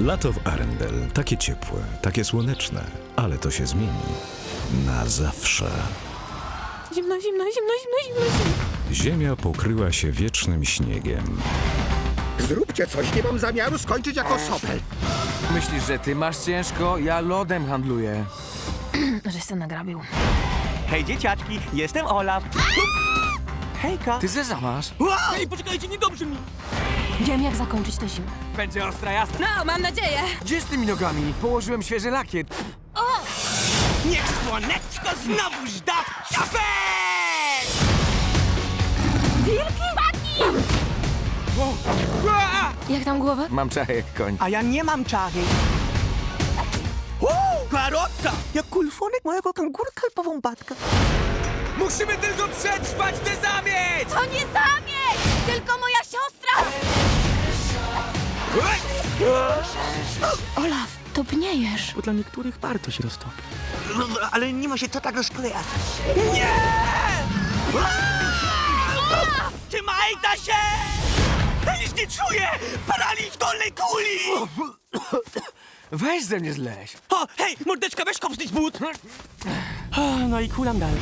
Lato w Arendel, takie ciepłe, takie słoneczne, ale to się zmieni. Na zawsze. Zimno, zimno, zimno, zimno, zimno, zimno. Ziemia pokryła się wiecznym śniegiem. Zróbcie coś, nie mam zamiaru skończyć jako sopel. Myślisz, że ty masz ciężko? Ja lodem handluję. Żeś se nagrabił. Hej dzieciaczki, jestem Olaf. Hejka. Ty zeza masz? Hej, poczekajcie, niedobrze mi. Wiem, jak zakończyć tę zimę. Będzie ostra jasna. No, mam nadzieję. Gdzie z tymi nogami? Położyłem świeży lakier. Niech słoneczko znowu żda w czapek! Wilki! Padnij! Jak tam głowa? Mam czachę jak koń. A ja nie mam czary. Uuu, Karotka! Jak kulfonek mojego kangurka powąbatka. Musimy tylko przetrwać tę zamieć! To nie zamieć! Olaf, to pniejesz. Bo dla niektórych warto się roztopi. Ale nie ma się to tak rozklejać. Nie! Trzymaj ta się! Ja nic nie czuję! Parali w dolnej kuli! Weź ze mnie zleź. O, hej, mordeczka, weź kopsnąć but! O, no i kulam dalej.